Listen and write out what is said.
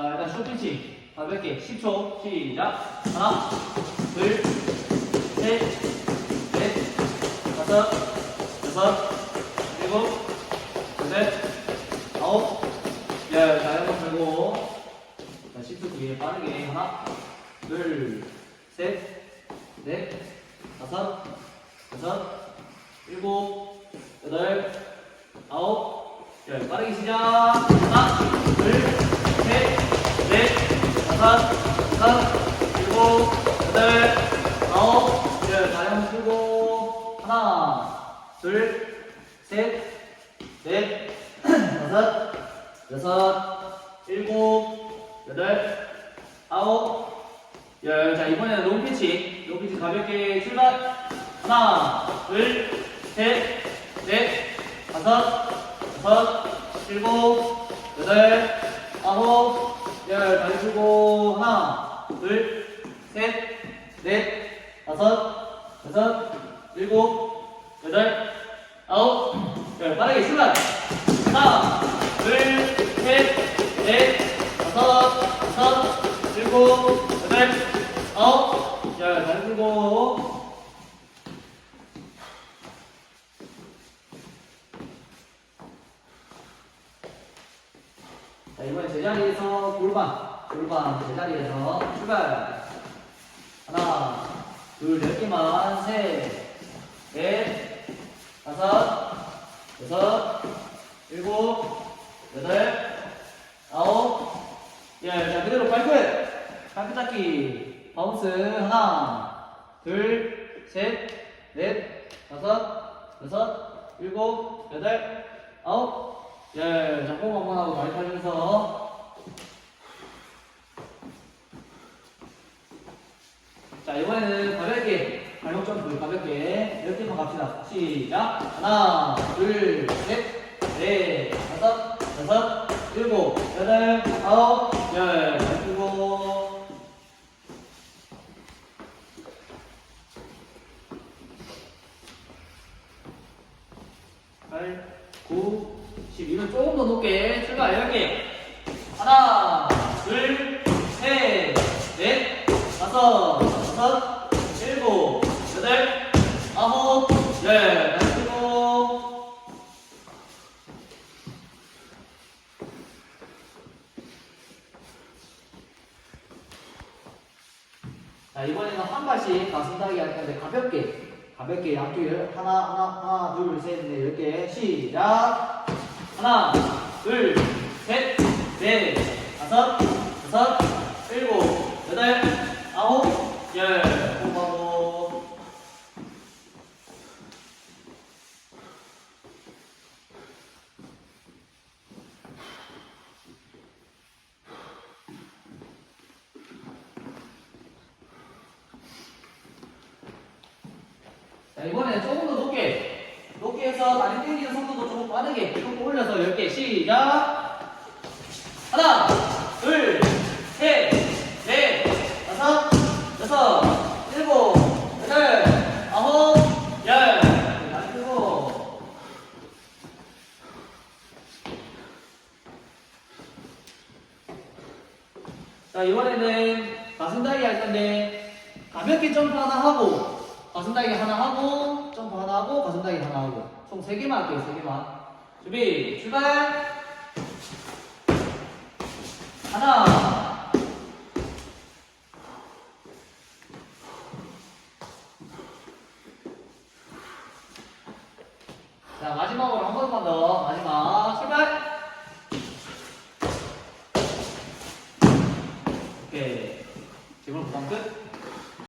자, 일단 쇼핑치 가볍게 10초 시작. 하나, 둘, 셋, 넷, 다섯, 여섯, 일곱, 여덟, 아홉, 열. 자, 한번 들고. 자, 10초 뒤에 빠르게 하나, 둘, 셋, 넷, 다섯, 여섯, 일곱, 여덟, 아홉, 열. 빠르게 시작. 하나, 둘, 셋, 넷, 다섯, 여섯, 일곱, 여덟, 아홉, 열. 다리 한번 풀고. 하나, 둘, 셋, 넷, 다섯, 여섯, 일곱, 여덟, 아홉, 열. 자, 이번에는 롱 피치. 롱 피치 가볍게 출발. 하나, 둘, 셋, 넷, 다섯, 여섯, 일곱, 여덟, 아홉, 열. 다리 풀고. 하나, 둘, 셋, 넷, 다섯, 여섯, 일곱, 여덟, 아홉, 열. 빠르게 출발. 하나, 둘, 셋, 넷, 다섯, 여섯, 일곱, 여덟, 아홉, 열. 다리 풀고. 제자리에서 골반, 골반 제자리에서 출발. 하나, 둘, 열 개만, 셋, 넷, 다섯, 여섯, 일곱, 여덟, 아홉, 열. 자, 그대로 발끝. 발끝 잡기. 바운스. 하나, 둘, 셋, 넷, 다섯, 여섯, 일곱, 여덟, 아홉, 열. 자, 호흡 한번 하고 많이 타면서. 자, 이번에는 가볍게, 발목 점프 가볍게, 몇 개만 갑시다. 시작. 하나, 둘, 셋, 넷, 다섯, 여섯, 일곱, 여덟, 아홉, 열. 잘 풀고. 팔, 구, 십. 이건 조금 더 높게 출발. 열 개. 하나, 둘, 셋, 넷, 다섯, 여섯, 일곱, 여덟, 아홉, 열. 다시 풀고. 자, 이번에는 한 발씩 가슴 따기 할 건데 가볍게, 가볍게 양쪽에 하나, 하나, 하나, 둘, 셋, 넷, 이렇게 시작. 하나, 둘, 셋, 넷, 다섯, 여섯, 일곱, 여덟, 아홉, 열. 호흡하고. 자, 이번에는 조금 더 높게. 해서 다리 당기는 속도도 조금 빠르게. 조금 올려서 10개. 시작. 하나, 둘, 셋, 넷, 다섯, 여섯, 일곱, 여덟, 아홉, 열. 다리 펴고. 자, 이번에는 가슴 다리 할 건데, 가볍게 점프 하나 하고, 가슴 다리 하나 하고, 점프 하나 하고, 가슴 다리 하나 하고. 총 3개만 할게요, 3개만. 준비, 출발! 하나. 자, 마지막으로 한 번만 더. 마지막. 출발! 오케이. 지금 부담 끝.